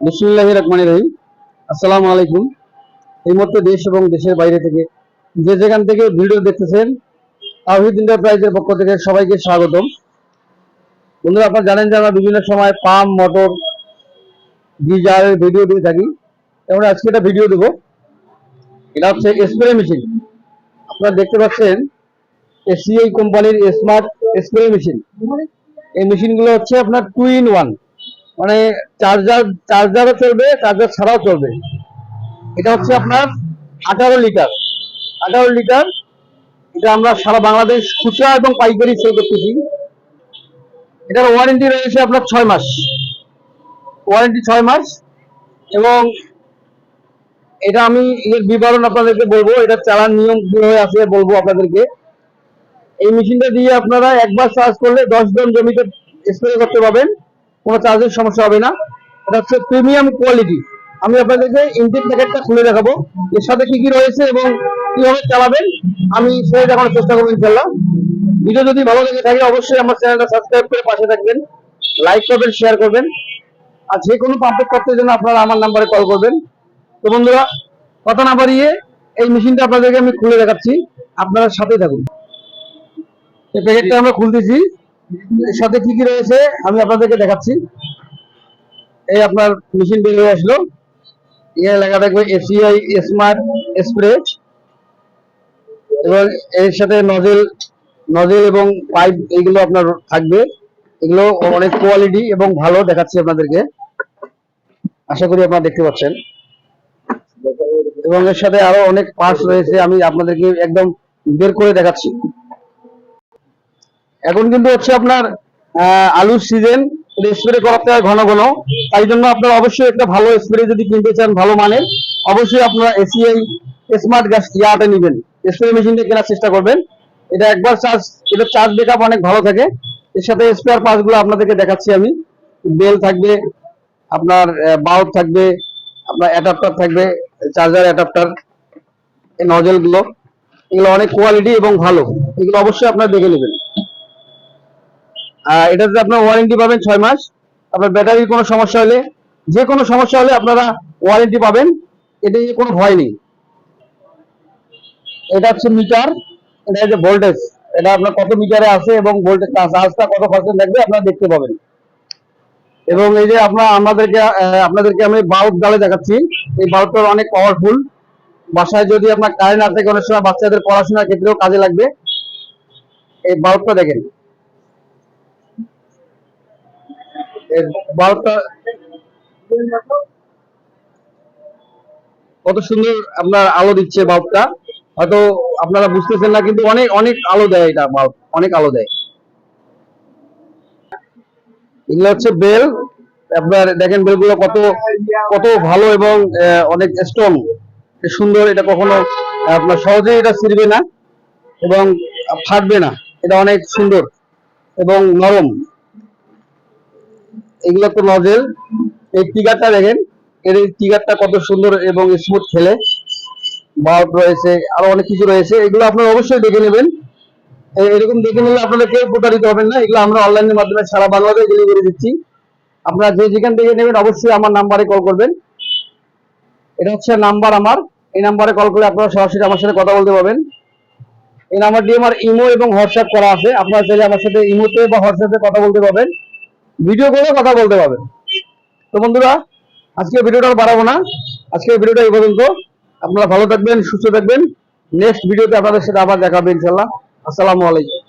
বিসমুল্লাহ রহমান রহিম। আসসালামু আলাইকুম। এই মুহূর্তে দেশ এবং দেশের বাইরে থেকে যে যেখান থেকে ভিডিও দেখতেছেন তাহিদ এন্টারপ্রাইজের পক্ষ থেকে সবাইকে স্বাগতম। বন্ধুরা, আপনারা জানেন যে আমরা বিভিন্ন সময় পাম্প মোটর, গিজারের ভিডিও দিয়ে থাকি। এবং আজকে একটা ভিডিও দেবো। এটা হচ্ছে স্প্রে মেশিন। আপনারা দেখতে পাচ্ছেন, এসিআই কোম্পানির স্মার্ট স্প্রে মেশিন এই মেশিনগুলো হচ্ছে আপনার টু ইন ওয়ান মানে চার্জার চার্জারও চলবে চার্জার ছাড়াও চলবে। এটা হচ্ছে আপনার আঠারো লিটার আঠারো লিটার এটা আমরা সারা বাংলাদেশ খুচরা এবং পাইকারি সেল করতেছি। এটার ওয়ারেন্টি রয়েছে আপনার ছয় মাস। ওয়ারেন্টি ছয় মাস এবং এটা আমি এর বিবরণ আপনাদেরকে বলব, এটা চালার নিয়ম কীভাবে আছে বলব আপনাদেরকে। এই মেশিনটা দিয়ে আপনারা একবার চার্জ করলে দশ জন জমিতে স্প্রে করতে পারবেন। কোনো চার্জের সমস্যা হবে না। এটা হচ্ছে প্রিমিয়াম কোয়ালিটি আমি আপনাদেরকে ইঞ্জিন প্যাকেটটা খুলে দেখাবো। এর সাথে কি কি রয়েছে এবং কীভাবে চালাবেন, আমি সেটা দেখানোর চেষ্টা করব ইনশাল্লাহ ভিডিও যদি ভালো লেগে থাকে, অবশ্যই আমার চ্যানেলটা সাবস্ক্রাইব করে পাশে থাকবেন লাইক করবেন শেয়ার করবেন। আর যে কোনো পাম্পের করতে জন্য আপনারা আমার নাম্বারে কল করবেন। তো বন্ধুরা, কথা না বাড়িয়ে এই মেশিনটা আপনাদেরকে আমি খুলে দেখাচ্ছি। আপনারা সাথেই থাকুন। এই প্যাকেটটা আমরা খুলতেছি। সাথে কি কি রয়েছে, আমি আপনাদেরকে দেখাচ্ছি। এই আপনার মেশিন বের হয়ে আসলো। এর লেখা থাকবে এসিআই স্মার্ট স্প্রে এবং এর সাথে নজেল নজেল এবং পাইপ এইগুলো আপনার থাকবে। এগুলো অনেক কোয়ালিটি এবং ভালো দেখাচ্ছি আপনাদেরকে। আশা করি আপনারা দেখতে পাচ্ছেন। এবং এর সাথে আরও অনেক পার্টস রয়েছে, আমি আপনাদেরকে একদম বের করে দেখাচ্ছি। এখন কিন্তু হচ্ছে আপনার আলুর সিজন স্প্রে করাতে হয় ঘন ঘন। তাই জন্য আপনারা অবশ্যই একটা ভালো স্প্রে যদি কিনতে চান, ভালো মানের, অবশ্যই আপনারা এসিআই স্মার্ট গ্যাস ইয়াটা নেবেন। স্প্রে মেশিনটা কেনার চেষ্টা করবেন। এটা একবার চার্জ এটা চার্জ ব্যাকআপ অনেক ভালো থাকে। এর সাথে স্পেয়ারগুলো আপনাদেরকে দেখাচ্ছি আমি। বেল থাকবে, আপনার বাল্ব থাকবে, আপনার অ্যাডাপ্টার থাকবে চার্জার অ্যাডাপ্টার এই নজেলগুলো। এগুলো অনেক কোয়ালিটি এবং ভালো। এগুলো অবশ্যই আপনারা দেখে নেবেন। এটাতে আপনার ওয়ারেন্টি পাবেন ছয় মাস। আপনার ব্যাটারির কোনো সমস্যা হলে, যে কোনো সমস্যা হলে আপনারা ওয়ারেন্টি পাবেন। এটা নিয়ে কোনো ভয় নেই। এটা হচ্ছে মিটার এটা হচ্ছে ভোল্টেজ এটা আপনার কত মিটারে আছে এবং ভোল্টেজ চার্জটা কত পার্সেন্ট থাকবে আপনারা দেখতে পাবেন। এবং এই যে আপনার, আমাদেরকে আপনাদেরকে আমি বাল্ব জ্বালে দেখাচ্ছি। এই বাল্বটা অনেক পাওয়ারফুল বাসায় যদি আপনার কারেন্ট না থাকে অনেক সময় বাচ্চাদের পড়াশোনার ক্ষেত্রেও কাজে লাগবে। এই বাল্বটা দেখেন। কত সুন্দর আপনার আলো দিচ্ছে বাল্বটা। হয়তো আপনারা বুঝতেছেন না, কিন্তু অনেক অনেক আলো দেয় এটা বাল্ব, অনেক আলো দেয়। এগুলো হচ্ছে বেল, আপনার দেখেন বেলগুলো কত কত ভালো এবং অনেক স্ট্রং সুন্দর, এটা কখনো, আপনার সহজেই এটা ছিঁড়বে না এবং ফাটবে না, এটা অনেক সুন্দর এবং নরম। এগুলো তো নজেল এই টিগারটা দেখেন, এর এই টিগারটা কত সুন্দর এবং স্মুথ খেলে। বাল্ব রয়েছে, আরও অনেক কিছু রয়েছে, এগুলো আপনারা অবশ্যই দেখে নেবেন। এরকম দেখে নিলে আপনারা কেউ প্রতারিত হবেন না, এগুলো আমরা অনলাইনের মাধ্যমে সারা বাংলাদেশ ডেলিভারি দিচ্ছি। আপনারা যে যেখান থেকে নেবেন, অবশ্যই আমার নাম্বারে কল করবেন। এটা হচ্ছে নাম্বার আমার। এই নাম্বারে কল করে আপনারা সরাসরি আমার সাথে কথা বলতে পারবেন। এই নাম্বারটি আমার ইমো এবং হোয়াটসঅ্যাপ করা আছে। আপনারা চাইলে আমার সাথে ইমোতে বা হোয়াটসঅ্যাপে কথা বলতে পারবেন। ভিডিও করে কথা বলতে পারবেন তো বন্ধুরা, আজকে ভিডিওটা বাড়াবো না। আজকে ভিডিওটা এই পর্যন্ত। আপনারা ভালো থাকবেন, সুস্থ থাকবেন। নেক্সট ভিডিওতে আপনাদের সাথে আবার দেখাবেন ইনশাল্লাহ আসসালামু আলাইকুম।